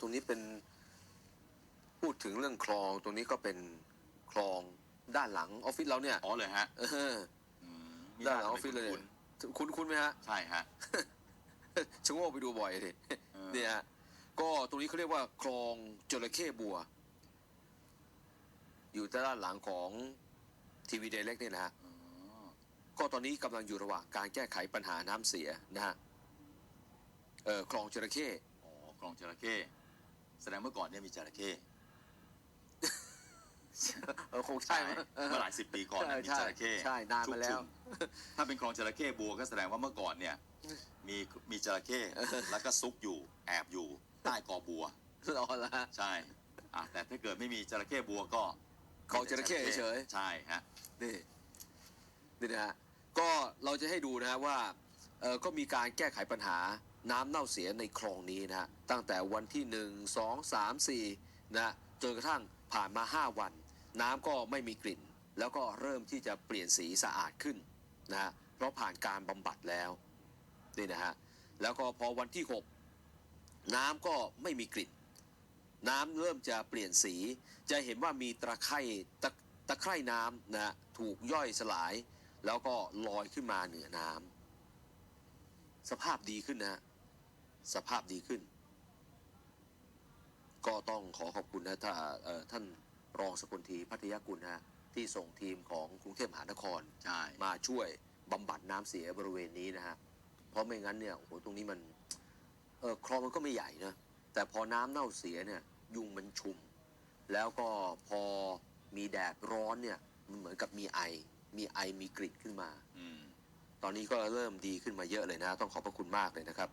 ตรงนี้เป็นพูดถึงเรื่องคลองตรงนี้ก็เป็นคลองด้านหลังออฟฟิศเราเนี่ยอ๋อเลยฮะเอออืมด้านหลังออฟฟิศเลยคุ้นคุ้นคุ้นไหมฮะๆใช่ฮะชะโงกไปดูบ่อยดิเออเนี่ยฮะก็ตรงนี้เขาเรียกว่าคลองจระเข้บัว อยู่ด้านหลังของทีวีเดเล็กเนี่ยนะฮะอ๋อก็ตอนนี้กำลังอยู่ระหว่างการแก้ไขปัญหาน้ำเสียนะฮะเออคลองจระเข้อ๋อคลองจระเข้ แสดงเมื่อก่อนเนี่ยมีจระเข้เออคงใช่มั้ยเมื่อหลายสิบปีก่อนเนี่ยมีใช่จระเข้ใช่นานมาแล้วชุกชุมถ้าเป็นคลองจระเข้บัวก็แสดงว่าเมื่อก่อนเนี่ย มีมีจระเข้แล้วก็ซุกอยู่แอบอยู่ใต้กอบัวรอแล้วฮะใช่อะแต่ถ้าเกิดไม่มีจระเข้บัวก็คลองจระเข้เฉยๆใช่ฮะนี่นี่นะฮะก็เราจะให้ดูนะฮะว่าเออ ก็มีการแก้ไขปัญหาน้ำเน่าเสียในคลองนี้นะฮะตั้งแต่วันที่ 1 2 3 4นะจนกระทั่งผ่านมา 5 วัน น้ำก็ไม่มีกลิ่น แล้วก็เริ่มที่จะเปลี่ยนสีสะอาดขึ้นนะฮะเพราะผ่านการบำบัดแล้วนี่นะฮะแล้วก็พอวันที่ 6 น้ำก็ไม่มีกลิ่น น้ำเริ่มจะเปลี่ยนสี จะเห็นว่ามีตะไคร่ตะตะไคร่น้ำนะฮะถูกย่อยสลาย แล้วก็ลอยขึ้นมาเหนือน้ำ สภาพดีขึ้นนะฮะสภาพดีขึ้น ก็ต้องขอขอบคุณนะถ้าเอ่อท่านรองสกลทีพัทยากุลนะฮะที่ส่งทีมของกรุงเทพมหานครใช่มาช่วยบำบัดน้ำเสียบริเวณนี้นะฮะเพราะไม่งั้นเนี่ยโอ้โหตรงนี้มันเออคลองมันก็ไม่ใหญ่นะแต่พอน้ำเน่าเสียเนี่ยยุงมันชุม แล้วก็พอมีแดดร้อนเนี่ยมันเหมือนกับมีไอ มีไอมีกลิ่นขึ้นมาอืม ตอนนี้ก็เริ่มดีขึ้นมาเยอะเลยนะ ต้องขอบพระคุณมากเลยนะครับ